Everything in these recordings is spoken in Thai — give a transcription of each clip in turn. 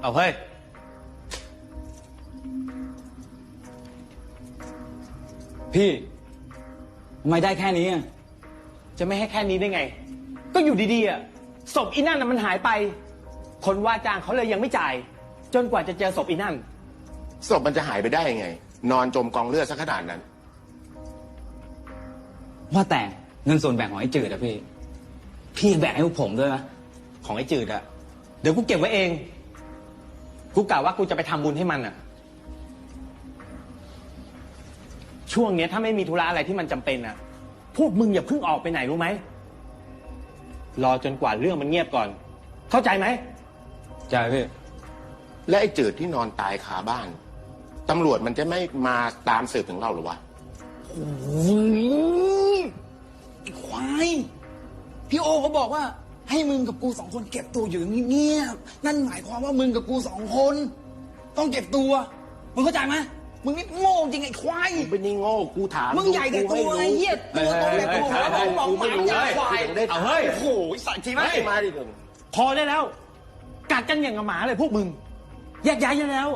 เอาเฮ้ย พี่ทำไมได้แค่นี้อะจะไม่ให้แค่นี้ได้ไง ก็อยู่ดีๆอะศพอีนั่นน่ะมันหายไป คนว่าจ้างเขาเลยยังไม่จ่าย จนกว่าจะเจอศพอีนั่น ศพมันจะหายไปได้ยังไง นอนจมกองเลือดซะขนาดนั้น ว่าแต่เงินส่วนแบ่งของไอ้จืดอะพี่ พี่แบ่งให้พวกผมด้วยนะของไอ้จืดอะเดี๋ยวกูเก็บไว้เอง กูกะว่ากูจะไปทำบุญให้มันอะช่วงเนี้ยถ้าไม่มีธุระอะไรที่มันจำเป็นอะพวกมึงอย่าเพิ่งออกไปไหนรู้ไหม รอจนกว่าเรื่องมันเงียบก่อน เข้าใจไหม ใช่พี่ และไอ้จืดที่นอนตายคาบ้าน ตำรวจมันจะไม่มาตามสืบถึงเราหรือวะโอ้ยไอ้ควาย พี่โอเขาบอกว่า ให้มึงกับกูสองคนเก็บตัวอยู่เงียบๆนั่นหมายความว่ามึงกับกูสองคน ต้องเก็บตัว มึงเข้าใจไหมมึงนี่โง่จริงไอ้ควายกูไม่ได้โง่กูถามมึงใหญ่แต่กูตัวไม่ไอ้รู้เหี้ยตัวโตแต่ตัวเฮ้ยเฮ้ยเฮ้ยต้องบอกหมายยาควายได้ถามเอาเฮ้ยโอ้โหสัตว์จริงไหมไม่มาดิผมพอได้แล้วกัดกันอย่างกับหมาเลยพวกมึงแยกย้ายกันแล้ว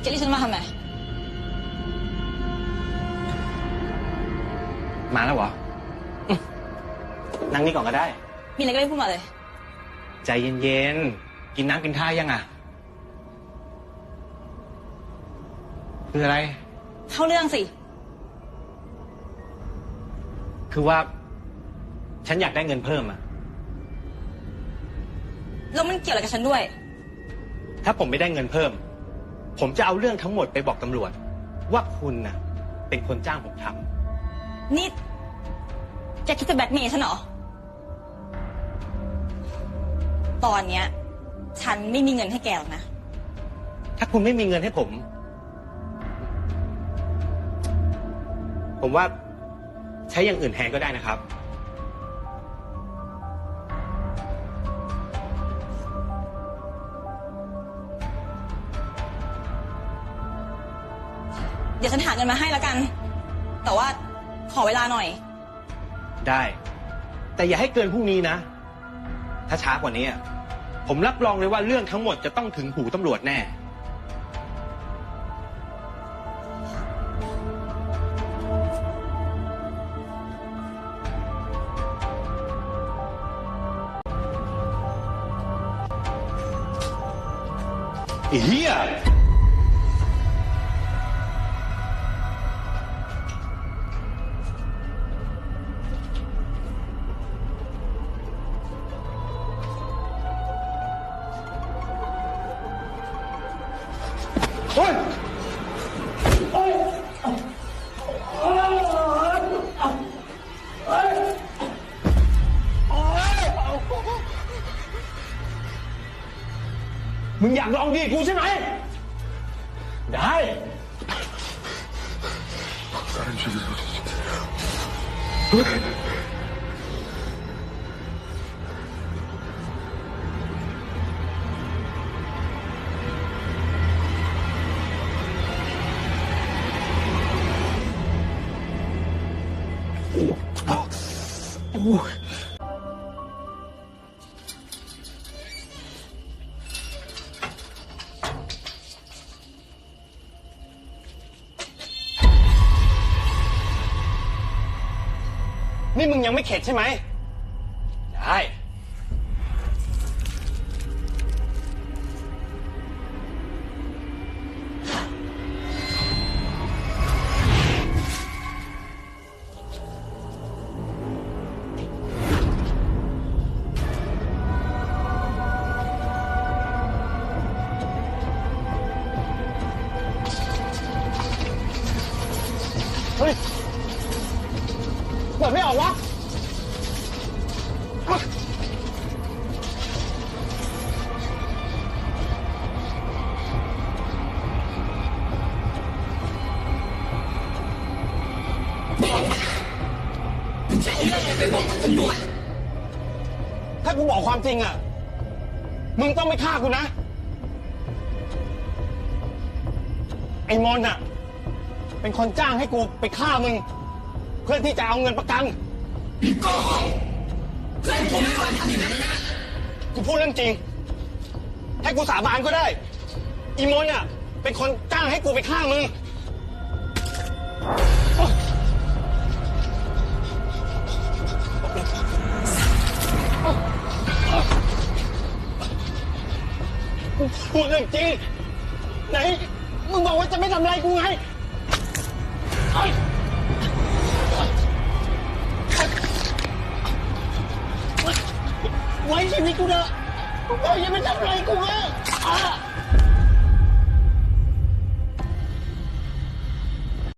แกเรียกฉันมาทำไม มาแล้วเหรออืมนั่งนี่ก่อนก็ได้ มีอะไรก็รีบพูดมาเลย ใจเย็นๆ กินน้ำกินท่ายังอะ คืออะไร เข้าเรื่องสิ คือว่า ฉันอยากได้เงินเพิ่มอะ แล้วมันเกี่ยวอะไรกับฉันด้วย ถ้าผมไม่ได้เงินเพิ่ม ผมจะเอาเรื่องทั้งหมดไปบอกตำรวจ ว่าคุณน่ะ เป็นคนจ้างผมทำ นี่แกคิดจะแบล็กเมย์ฉันเหรอ ตอนเนี้ย ฉันไม่มีเงินให้แกหรอกนะ ถ้าคุณไม่มีเงินให้ผม ผมว่าใช้อย่างอื่นแทนก็ได้นะครับ เดี๋ยวฉันหาเงินมาให้แล้วกัน แต่ว่า ขอเวลาหน่อย ได้ แต่อย่าให้เกินพรุ่งนี้นะ ถ้าช้ากว่านี้อะผมรับรองเลยว่าเรื่องทั้งหมดจะต้องถึงหูตำรวจแน่ ไอ้เฮีย มึงอยากลองดีกูใช่ไหม ได้ นี่มึงยังไม่เข็ดใช่ไหม ได้ เฮ้ยเปิดไม่ออกวะถ้ากูบอกความจริงอะ มึงต้องไม่ฆ่ากูนะ ไอ้มอนอะ เป็นคนจ้างให้กูไปฆ่ามึง เพื่อที่จะเอาเงินประกันก็เล่นผมไม่ได้ทำอย่างนี้กูพูดเรื่องจริง ให้กูสาบานก็ได้ อีมนอะเป็นคนจ้างให้กูไปฆ่ามึงพูดเรื่องจริง ไหน มึงบอกว่าจะไม่ทำอะไรกูไงเอ้ย ไว้ชีวิตกูเถอะบอกอย่าไม่ทำอะไรกูไงอะ